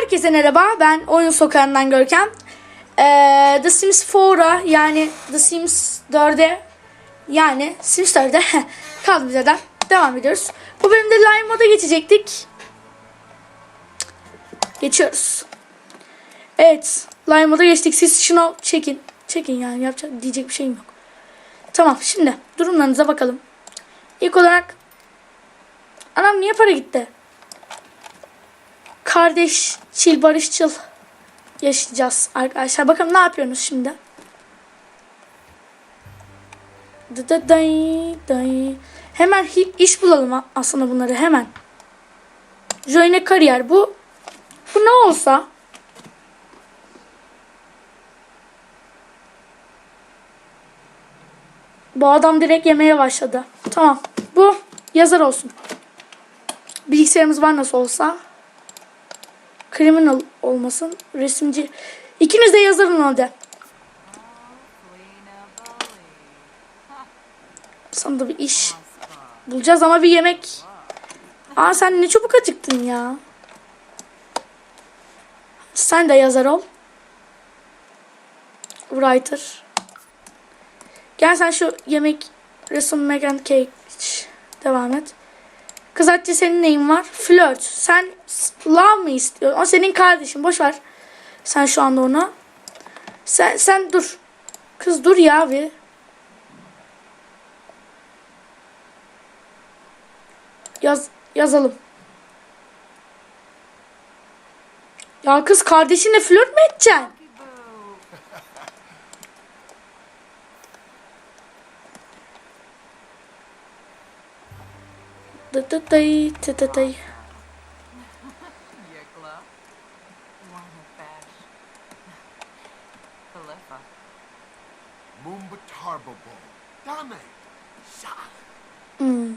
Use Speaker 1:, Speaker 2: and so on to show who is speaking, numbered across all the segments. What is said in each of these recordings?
Speaker 1: Herkese merhaba. Ben Oyun Sokağı'ndan Görkem. Ee, The Sims 4'a yani The Sims 4'e yani Sims 4'e kaldığımız yerden devam ediyoruz. Bu bölümde Live moda geçecektik. Geçiyoruz. Evet. Live moda geçtik. Siz şunu çekin. Çekin yani yapacak diyecek bir şeyim yok. Tamam şimdi durumlarınıza bakalım. İlk olarak Anam niye para gitti? Kardeş çil barışçıl yaşayacağız arkadaşlar. Bakalım ne yapıyorsunuz şimdi? Dı dı day day. Hemen iş bulalım aslında bunları hemen. Join kariyer bu. Bu ne olsa? Bu adam direkt yemeye başladı. Tamam. Bu yazar olsun. Bilgisayarımız var nasıl olsa. Criminal olmasın. Resimci. İkiniz de yazarın hadi. Sana da bir iş bulacağız ama bir yemek. Aa sen ne çabuk acıktın ya. Sen de yazar ol. Writer. Gel sen şu yemek resim and cake devam et. Kız Hatice senin neyin var? Flört. Sen love mı istiyorsun? O senin kardeşin. Boş ver. Sen şu anda ona. Sen sen dur. Kız dur ya bir. Yaz yazalım. Ya kız kardeşinle flört mü edeceksin?
Speaker 2: Dame. Sha.
Speaker 1: Hmm.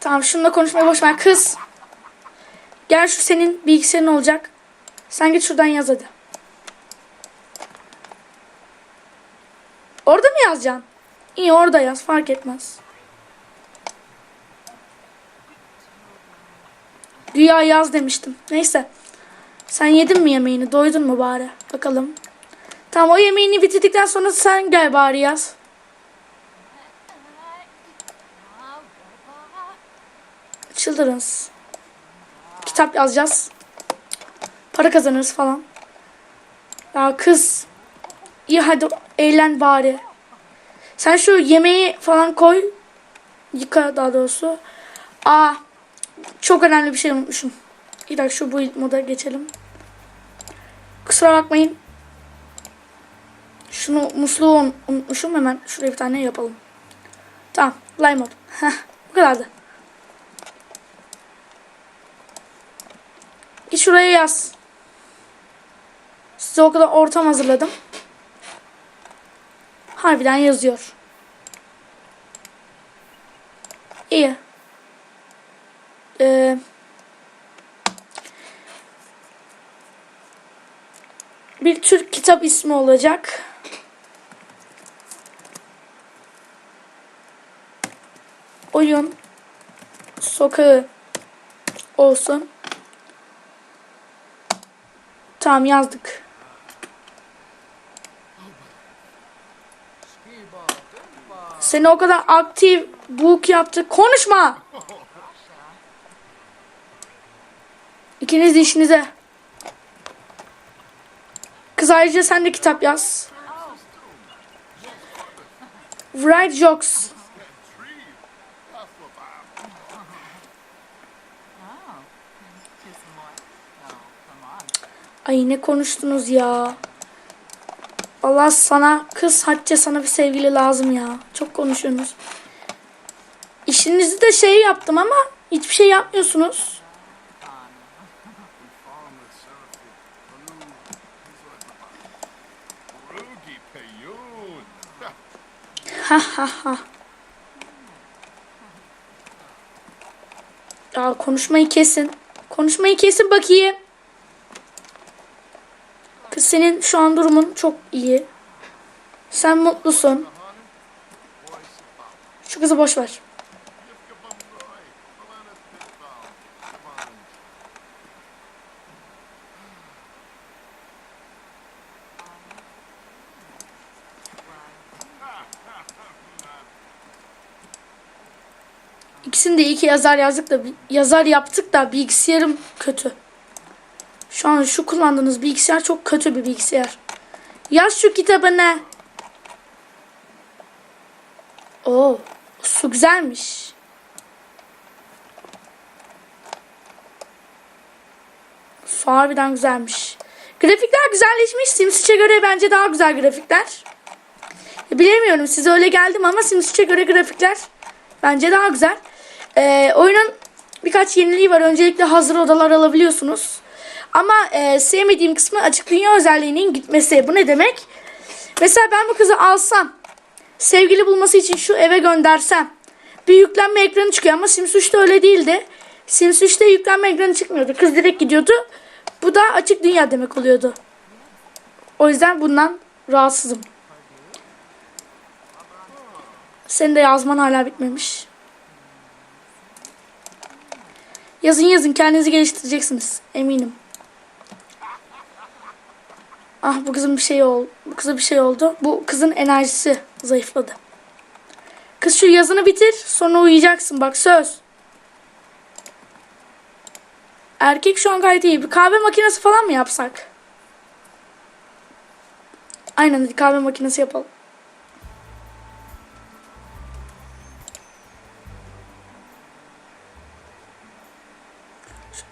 Speaker 1: Tamam şununla konuşmaya boş ver. Kız. Gel şu senin bilgisayarın olacak. Sen git şuradan yaz hadi. Orada mı yazacaksın? İyi orada yaz fark etmez. Güya yaz demiştim. Neyse. Sen yedin mi yemeğini? Doydun mu bari? Bakalım. Tamam o yemeğini bitirdikten sonra sen gel bari yaz. Children's. Kitap yazacağız. Para kazanırız falan. Ya kız. İyi hadi eğlen bari. Sen şu yemeği falan koy. Yıka daha doğrusu. Aa. Çok önemli bir şey unutmuşum. Bir dakika şu bu moda geçelim. Kusura bakmayın. Şunu musluğu un- unutmuşum. Hemen şuraya bir tane yapalım. Tamam. Lime mod. Bu kadardı. Git şuraya yaz. Size o kadar ortam hazırladım. Harbiden yazıyor. İyi. Ee, bir Türk kitap ismi olacak. Oyun sokağı olsun. Tamam yazdık. Seni o kadar aktif book yaptık. Konuşma. İkiniz işinize. Kız ayrıca sen de kitap yaz. Write jokes. Ay ne konuştunuz ya. Allah sana kız Hatice sana bir sevgili lazım ya. Çok konuşuyorsunuz. İşinizi de şey yaptım ama hiçbir şey yapmıyorsunuz. Ha ha ha. Ya konuşmayı kesin. Konuşmayı kesin bakayım. Kız senin şu an durumun çok iyi. Sen mutlusun. Şu kızı boş ver. İkisini de iyi ki yazar yazdık da yazar yaptık da bilgisayarım kötü. Şu an şu kullandığınız bilgisayar çok kötü bir bilgisayar. Yaz şu kitabını. Oo, su güzelmiş. Su harbiden güzelmiş. Grafikler güzelleşmiş. Sims 3'e göre bence daha güzel grafikler. Bilemiyorum size öyle geldim ama Sims 3'e göre grafikler bence daha güzel. Ee, oyunun birkaç yeniliği var. Öncelikle hazır odalar alabiliyorsunuz. Ama e, sevmediğim kısmı açık dünya özelliğinin gitmesi. Bu ne demek? Mesela ben bu kızı alsam, sevgili bulması için şu eve göndersem bir yüklenme ekranı çıkıyor ama Sims 3'te öyle değildi. Sims 3'te yüklenme ekranı çıkmıyordu. Kız direkt gidiyordu. Bu da açık dünya demek oluyordu. O yüzden bundan rahatsızım. Senin de yazman hala bitmemiş. Yazın yazın kendinizi geliştireceksiniz. Eminim. Ah bu kızın bir şey oldu. Bu kıza bir şey oldu. Bu kızın enerjisi zayıfladı. Kız şu yazını bitir sonra uyuyacaksın bak söz. Erkek şu an gayet iyi. Bir kahve makinesi falan mı yapsak? Aynen kahve makinesi yapalım.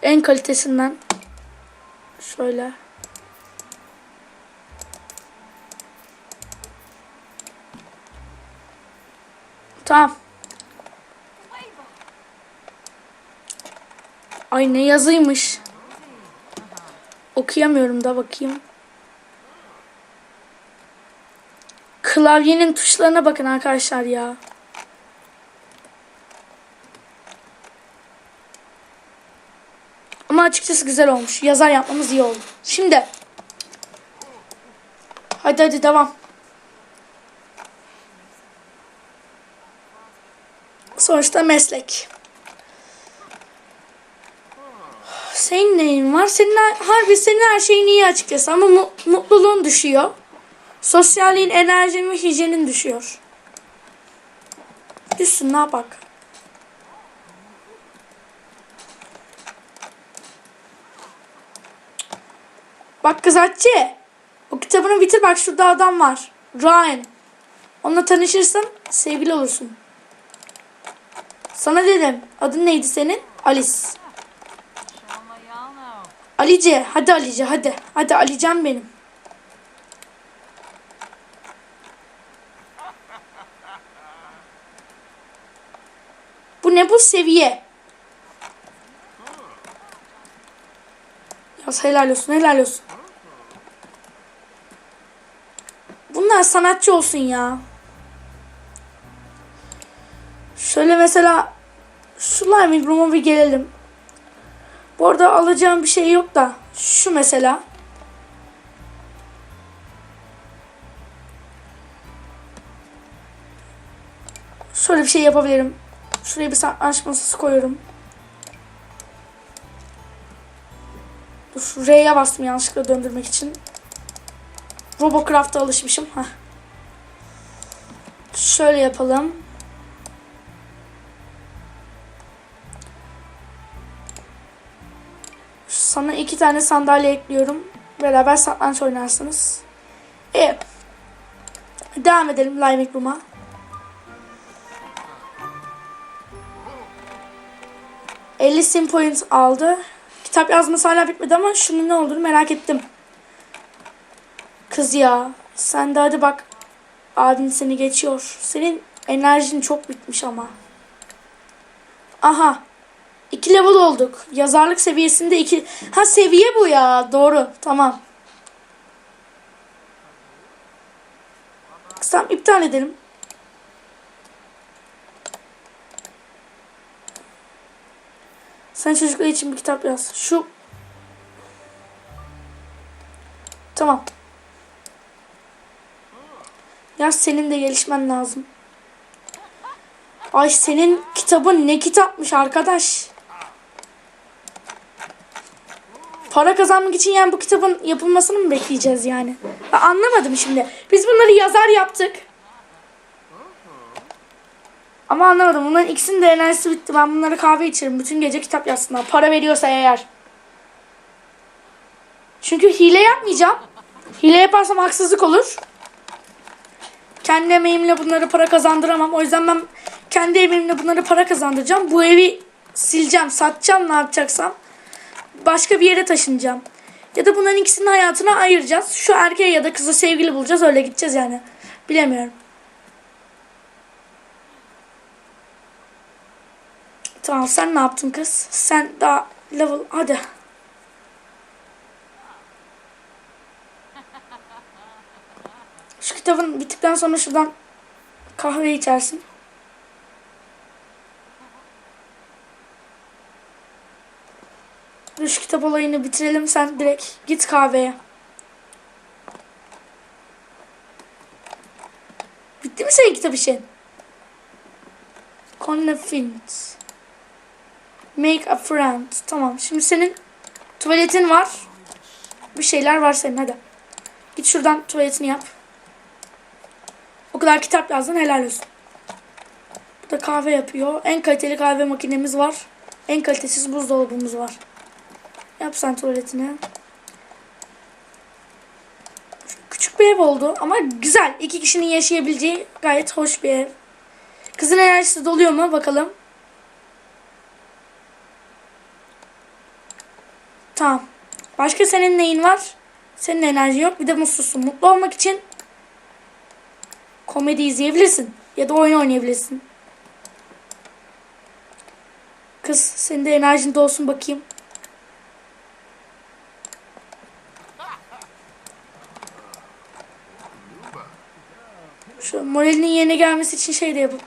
Speaker 1: En kalitesinden şöyle. Tamam. Ay ne yazıymış. Okuyamıyorum da bakayım. Klavyenin tuşlarına bakın arkadaşlar ya. Ama açıkçası güzel olmuş. Yazar yapmamız iyi oldu. Şimdi. Hadi hadi devam. Sonuçta meslek. Senin neyin var? Senin harbi senin her şeyin iyi açıkçası ama mu- mutluluğun düşüyor. Sosyalliğin, enerjin ve hijyenin düşüyor. Düşsün ne yapak? Bak kız Hatice. O kitabını bitir bak şurada adam var. Ryan. Onunla tanışırsın sevgili olursun. Sana dedim. Adın neydi senin? Alice. Alice. Hadi Alice hadi. Hadi Alican benim. Bu ne bu seviye? Yaz helal olsun helal olsun. Bunlar sanatçı olsun ya. Şöyle mesela şu Live Room'a bir gelelim. Bu arada alacağım bir şey yok da şu mesela. Şöyle bir şey yapabilirim. Şuraya bir satranç masası koyuyorum. Dur R'ye bastım yanlışlıkla döndürmek için. Robocraft'a alışmışım. Heh. Şöyle yapalım. Sana iki tane sandalye ekliyorum. Beraber satranç oynarsınız. Evet. Devam edelim Live Room'a. ...50 sim point aldı. Kitap yazması hala bitmedi ama şunun ne olduğunu merak ettim. Kız ya. Sen de hadi bak. Abin seni geçiyor. Senin enerjin çok bitmiş ama. Aha. İki level olduk. Yazarlık seviyesinde iki... Ha seviye bu ya. Doğru. Tamam. Tamam iptal edelim. Sen çocuklar için bir kitap yaz. Şu... Tamam. Ya senin de gelişmen lazım. Ay senin kitabın ne kitapmış arkadaş. Para kazanmak için yani bu kitabın yapılmasını mı bekleyeceğiz yani? Ben anlamadım şimdi. Biz bunları yazar yaptık. Ama anlamadım. Bunların ikisinin de enerjisi bitti. Ben bunları kahve içerim. Bütün gece kitap yazsınlar. Para veriyorsa eğer. Çünkü hile yapmayacağım. Hile yaparsam haksızlık olur. Kendi emeğimle bunları para kazandıramam. O yüzden ben kendi emeğimle bunları para kazandıracağım. Bu evi sileceğim, satacağım ne yapacaksam. Başka bir yere taşınacağım. Ya da bunların ikisinin hayatını ayıracağız. Şu erkeğe ya da kıza sevgili bulacağız. Öyle gideceğiz yani. Bilemiyorum. Tamam sen ne yaptın kız? Sen daha level hadi. Şu kitabın bittikten sonra şuradan kahve içersin. Dur kitap olayını bitirelim sen direkt git kahveye. Bitti mi senin kitap işin? Connefint. Make a friend. Tamam. Şimdi senin tuvaletin var. Bir şeyler var senin hadi. Git şuradan tuvaletini yap. O kadar kitap yazdın helal olsun. Bu da kahve yapıyor. En kaliteli kahve makinemiz var. En kalitesiz buzdolabımız var. Yap sen tuvaletini. Küçük bir ev oldu ama güzel. İki kişinin yaşayabileceği gayet hoş bir ev. Kızın enerjisi doluyor mu bakalım. Tamam. Başka senin neyin var? Senin enerji yok. Bir de mutsuzsun. Mutlu olmak için komedi izleyebilirsin. Ya da oyun oynayabilirsin. Kız senin de enerjin dolsun bakayım. Şu moralinin yerine gelmesi için şey de yapıp.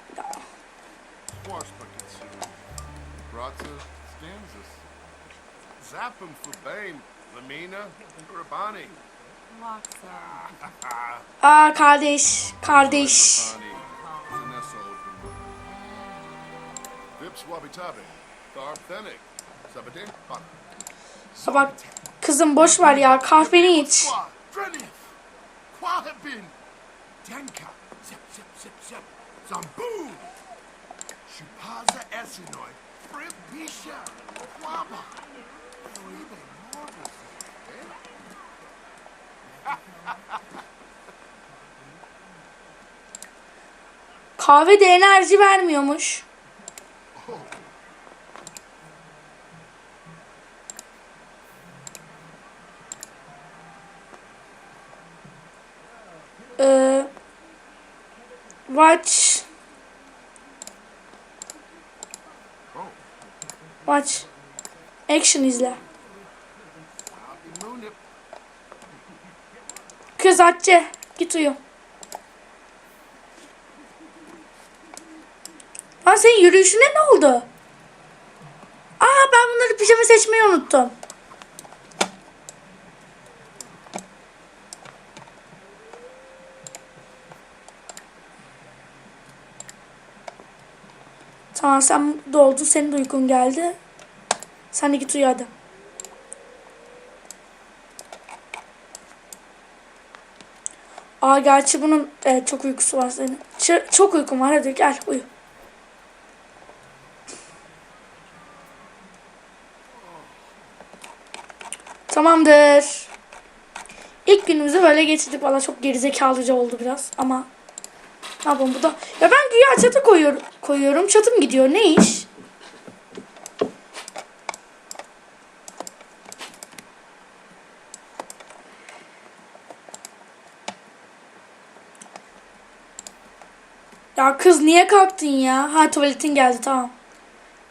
Speaker 2: Zappum Lamina, Rabani.
Speaker 1: Aa kardeş, kardeş.
Speaker 2: Sabate, Bak.
Speaker 1: Kızım boş ver ya kahveni iç.
Speaker 2: Zip, Zip, Zip, Zip, Zambu, Shupaza Esinoy, Fripisha, Waba, Fribe Morbus?
Speaker 1: Kahve de enerji vermiyormuş. Ee, watch. Watch. Action izle. Kız Hatice git uyu. Lan senin yürüyüşüne ne oldu? Aa ben bunları pijama seçmeyi unuttum. Tamam sen doldun senin de uykun geldi. Sen de git uyu hadi. Aa gerçi bunun evet, çok uykusu var senin. Ç- çok uykum var hadi gel uyu. Tamamdır. İlk günümüzü böyle geçirdik. Valla çok gerizekalıca oldu biraz ama yapalım bu da. Ya ben güya çatı koyuyorum, koyuyorum. Çatım gidiyor. Ne iş? Ya kız niye kalktın ya? Ha tuvaletin geldi tamam.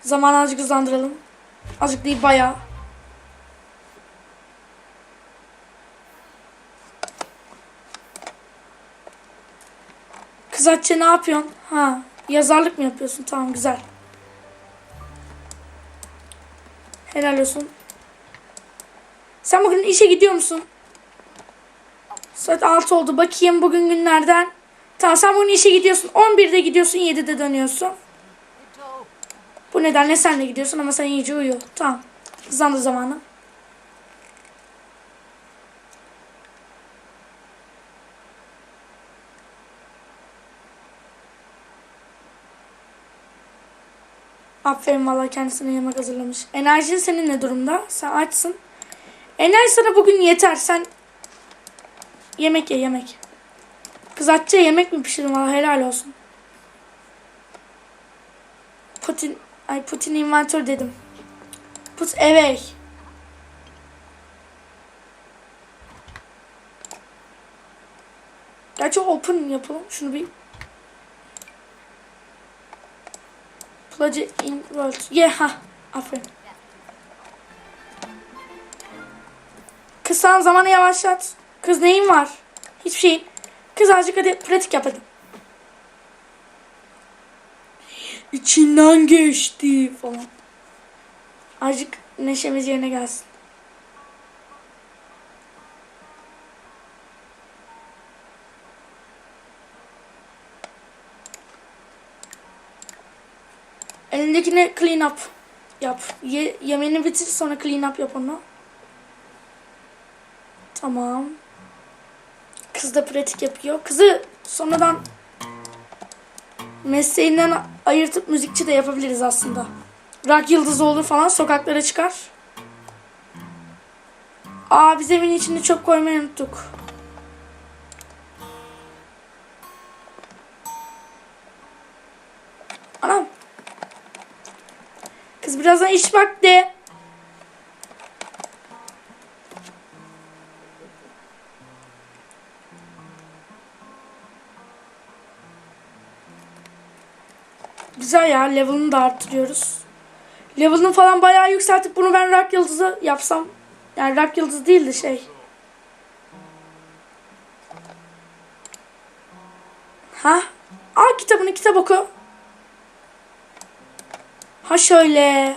Speaker 1: Zaman azıcık hızlandıralım. Azıcık değil bayağı. Kız Hatice ne yapıyorsun? Ha yazarlık mı yapıyorsun? Tamam güzel. Helal olsun. Sen bugün işe gidiyor musun? Saat 6 oldu. Bakayım bugün günlerden. Tamam sen bugün işe gidiyorsun. 11'de gidiyorsun 7'de dönüyorsun. Bu nedenle sen de gidiyorsun ama sen iyice uyu. Tamam. Hızlandır zamanı. Aferin valla kendisine yemek hazırlamış. Enerjin senin ne durumda? Sen açsın. Enerji sana bugün yeter. Sen yemek ye yemek. Kız açça yemek mi pişirdin valla helal olsun. Putin ay Putin inventör dedim. Put away. Gerçi open yapalım. Şunu bir Plage in world. Yeah, ha. Aferin. Kız sen zamanı yavaşlat. Kız neyin var? Hiçbir şeyin. Kız azıcık hadi pratik yap hadi. İçinden geçti falan. Azıcık neşemiz yerine gelsin. Elindekini clean up yap. Ye, yemeğini bitir sonra clean up yap onu. Tamam. Kız da pratik yapıyor. Kızı sonradan mesleğinden ayırtıp müzikçi de yapabiliriz aslında. Rock yıldızı olur falan sokaklara çıkar. Aa biz evin içinde çöp koymayı unuttuk. Anam. Kız birazdan iş vakti. Güzel ya level'ını da arttırıyoruz. Level'ını falan bayağı yükseltip bunu ben rock yıldızı yapsam. Yani rock yıldızı değil de şey. Ha? Al kitabını kitap oku. Ha şöyle.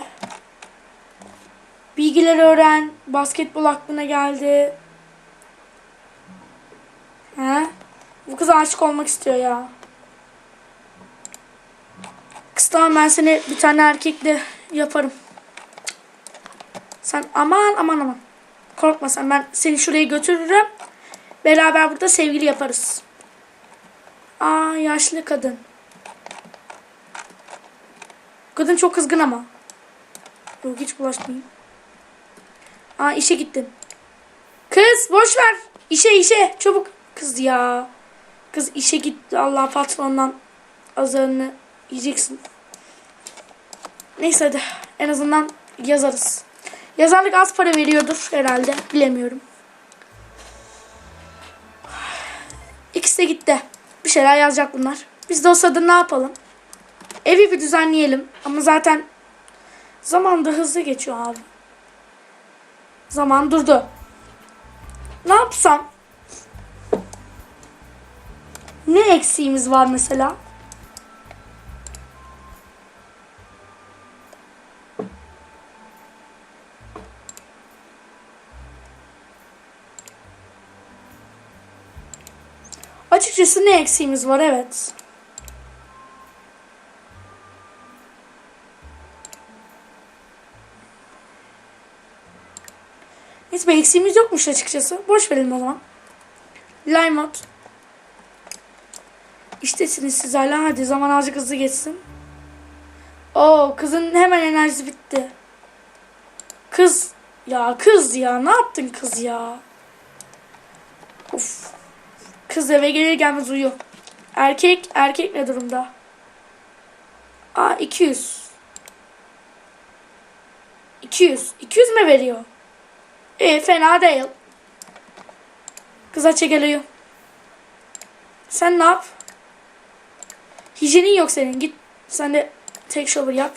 Speaker 1: Bilgiler öğren. Basketbol aklına geldi. Ha? Bu kız aşık olmak istiyor ya. Kız tamam ben seni bir tane erkekle yaparım. Sen aman aman aman. Korkma sen ben seni şuraya götürürüm. Beraber burada sevgili yaparız. Aa yaşlı kadın. Kadın çok kızgın ama. Yok hiç bulaşmayayım. Aa işe gittin. Kız boş ver. İşe işe çabuk. Kız ya. Kız işe gitti. Allah patrondan azarını yiyeceksin. Neyse hadi. En azından yazarız. Yazarlık az para veriyordur herhalde. Bilemiyorum. İkisi de gitti. Bir şeyler yazacak bunlar. Biz de o ne yapalım? Evi bir düzenleyelim. Ama zaten zaman da hızlı geçiyor abi. Zaman durdu. Ne yapsam? Ne eksiğimiz var mesela? Açıkçası ne eksiğimiz var evet. Hiçbir eksiğimiz yokmuş açıkçası. Boş verelim o zaman. Mod. İştesiniz siz hala. Hadi zaman azıcık hızlı geçsin. Oo kızın hemen enerjisi bitti. Kız. Ya kız ya. Ne yaptın kız ya? Of. Kız eve gelir gelmez uyuyor. Erkek. Erkek ne durumda? Aa 200. 200. 200 mi veriyor? İyi fena değil. Kız aç geliyor. Sen ne yap? Hijyenin yok senin. Git sen de tek shower yap.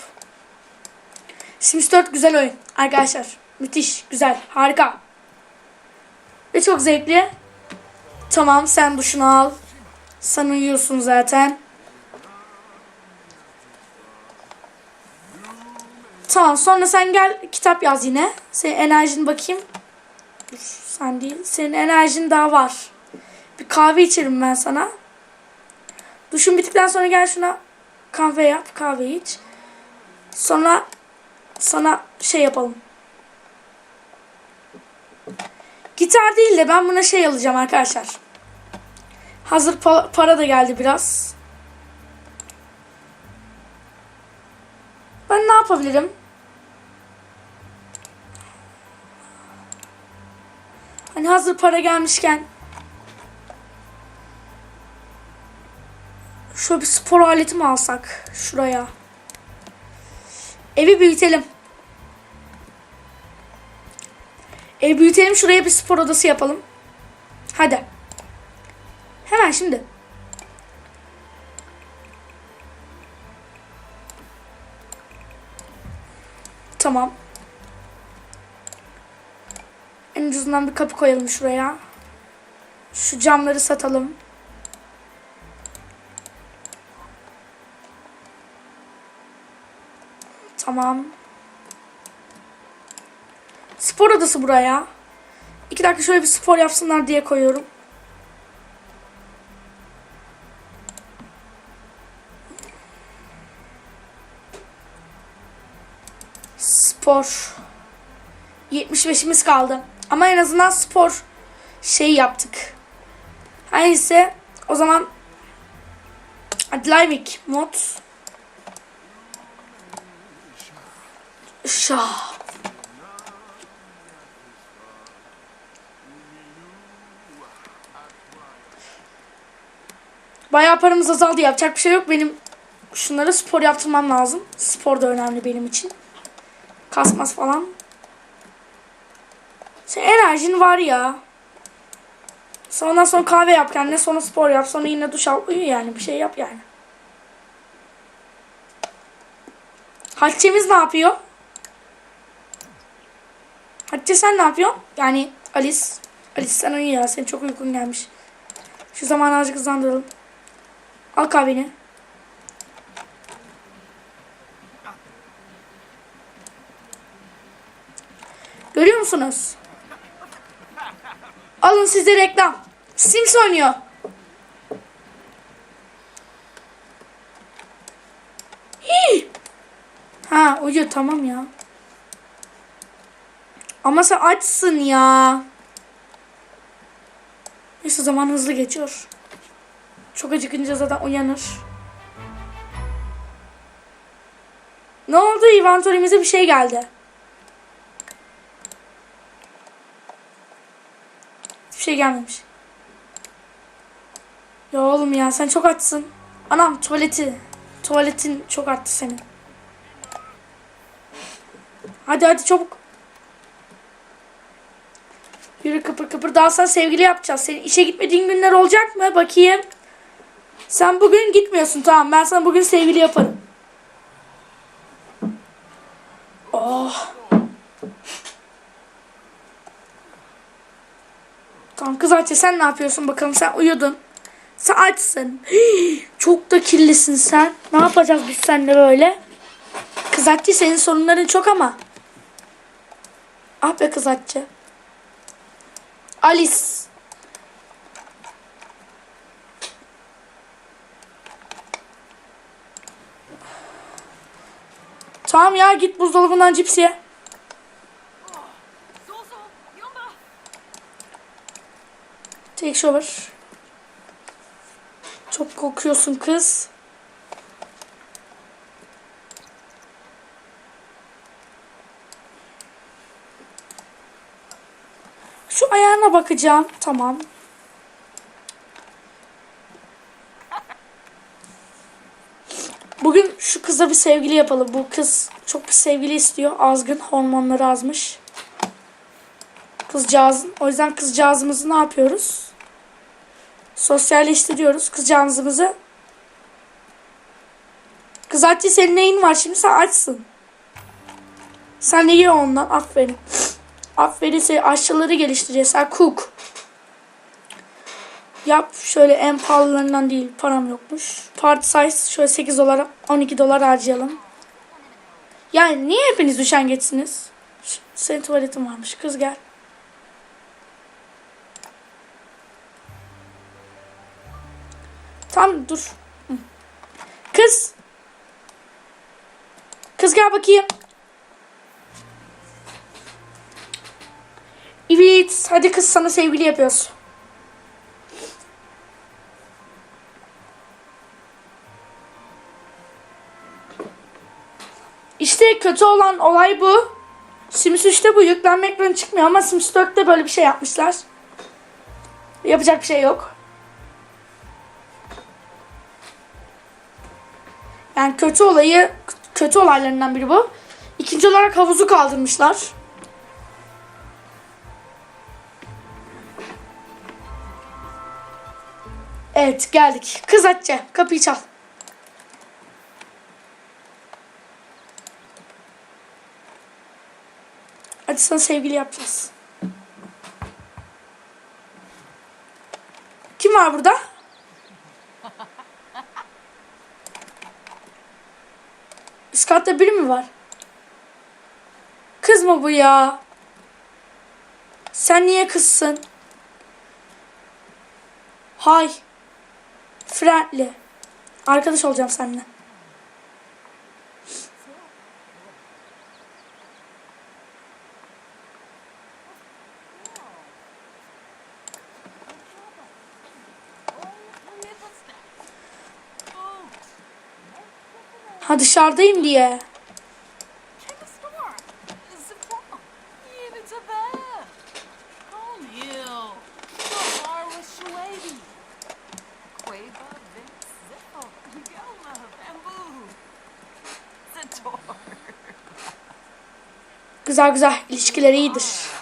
Speaker 1: Sims 4 güzel oyun. Arkadaşlar. Müthiş. Güzel. Harika. Ve çok zevkli. Tamam sen duşunu al. Sen uyuyorsun zaten. Tamam sonra sen gel kitap yaz yine. Senin enerjin bakayım. Dur sen değil. Senin enerjin daha var. Bir kahve içerim ben sana. Duşun bittikten sonra gel şuna kahve yap. Kahve iç. Sonra sana şey yapalım. Gitar değil de ben buna şey alacağım arkadaşlar. Hazır pa- para da geldi biraz. Ben ne yapabilirim? Hani hazır para gelmişken şöyle bir spor aleti mi alsak şuraya? Evi büyütelim. Evi büyütelim şuraya bir spor odası yapalım. Hadi. Hemen şimdi. Tamam. En ucuzundan bir kapı koyalım şuraya. Şu camları satalım. Tamam. Spor odası buraya. İki dakika şöyle bir spor yapsınlar diye koyuyorum. Spor. 75'imiz kaldı. Ama en azından spor şey yaptık. Her neyse o zaman Adlivik mod Şah. Bayağı paramız azaldı. Yapacak bir şey yok. Benim şunlara spor yaptırmam lazım. Spor da önemli benim için. Kasmaz falan. Sen enerjin var ya. Ondan sonra kahve yap kendine. Sonra spor yap. Sonra yine duş al. Uyu yani. Bir şey yap yani. Hatice'miz ne yapıyor? Hatice sen ne yapıyorsun? Yani Alice. Alice sen uyu ya. Senin çok uykun gelmiş. Şu zamanı azıcık hızlandıralım. Al kahveni. Görüyor musunuz? Alın size reklam. Sims oynuyor. Hii. Ha uyu tamam ya. Ama sen açsın ya. Neyse zaman hızlı geçiyor. Çok acıkınca zaten uyanır. Ne oldu? Inventory'mize bir şey geldi. Hiçbir şey gelmemiş. Ya oğlum ya sen çok açsın. Anam tuvaleti. Tuvaletin çok arttı senin. Hadi hadi çabuk. Yürü kıpır kıpır. Daha sen sevgili yapacağız. Senin işe gitmediğin günler olacak mı? Bakayım. Sen bugün gitmiyorsun. Tamam ben sana bugün sevgili yaparım. Oh. Tamam kız Ayça sen ne yapıyorsun bakalım sen uyudun. Sen açsın. Çok da kirlisin sen. Ne yapacağız biz seninle böyle? Kız Ayça senin sorunların çok ama. Ah be kız Ayça. Alice. Tamam ya git buzdolabından cips ye. Take shower. Çok kokuyorsun kız. Şu ayağına bakacağım. Tamam. Bugün şu kıza bir sevgili yapalım. Bu kız çok bir sevgili istiyor. Azgın hormonları azmış. Kızcağızın. O yüzden kızcağızımızı ne yapıyoruz? Sosyalleştiriyoruz kızcağızımızı. Kız Hatice senin neyin var şimdi sen açsın. Sen de ye ondan aferin. Aferin sen aşçıları geliştireceğiz. Sen cook. Yap şöyle en pahalılarından değil param yokmuş. Party size şöyle 8 dolar 12 dolar harcayalım. Yani niye hepiniz üşengetsiniz? Ş- Senin tuvaletin varmış kız gel. Tam dur. Kız. Kız gel bakayım. Evet. Hadi kız sana sevgili yapıyoruz. İşte kötü olan olay bu. Sims 3'te bu yüklenme ekranı çıkmıyor ama Sims 4'te böyle bir şey yapmışlar. Yapacak bir şey yok. Yani kötü olayı kötü olaylarından biri bu. İkinci olarak havuzu kaldırmışlar. Evet geldik. Kız Hatice kapıyı çal. Hadi sana sevgili yapacağız. Kim var burada? Üst katta biri mi var? Kız mı bu ya? Sen niye kızsın? Hay. Friendly. Arkadaş olacağım seninle.
Speaker 3: Yoma, Bamboo. Zator.
Speaker 1: Güzel güzel ilişkileri iyidir.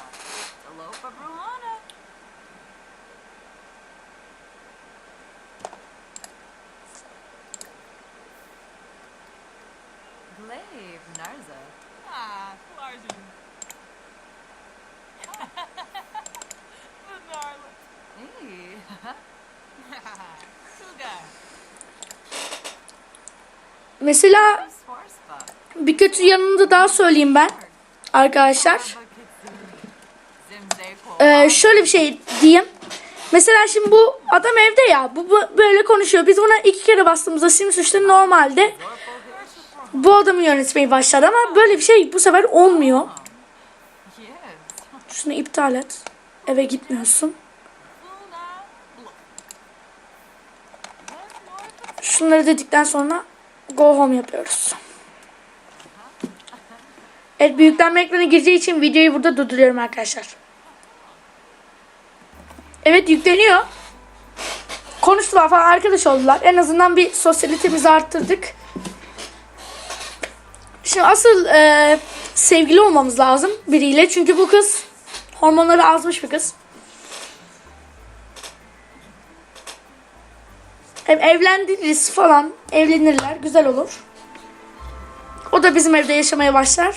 Speaker 1: Mesela bir kötü yanını daha söyleyeyim ben arkadaşlar. Ee, şöyle bir şey diyeyim. Mesela şimdi bu adam evde ya. Bu, bu böyle konuşuyor. Biz buna iki kere bastığımızda Sims 3'te normalde bu adamı yönetmeyi başlar ama böyle bir şey bu sefer olmuyor. Şunu iptal et. Eve gitmiyorsun. Şunları dedikten sonra go home yapıyoruz. Evet büyüklenme ekranı gireceği için videoyu burada durduruyorum arkadaşlar. Evet yükleniyor. Konuştular falan arkadaş oldular. En azından bir sosyalitemizi arttırdık. Şimdi asıl e, sevgili olmamız lazım biriyle. Çünkü bu kız hormonları azmış bir kız. Hem evlendiririz falan. Evlenirler. Güzel olur. O da bizim evde yaşamaya başlar.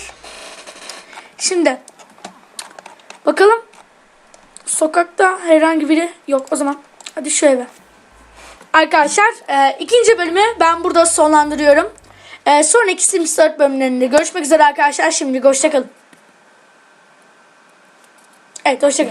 Speaker 1: Şimdi. Bakalım. Sokakta herhangi biri yok o zaman. Hadi şu eve. Arkadaşlar e, ikinci bölümü ben burada sonlandırıyorum. E, sonraki Sims 4 bölümlerinde görüşmek üzere arkadaşlar. Şimdi hoşçakalın. Evet hoşçakalın.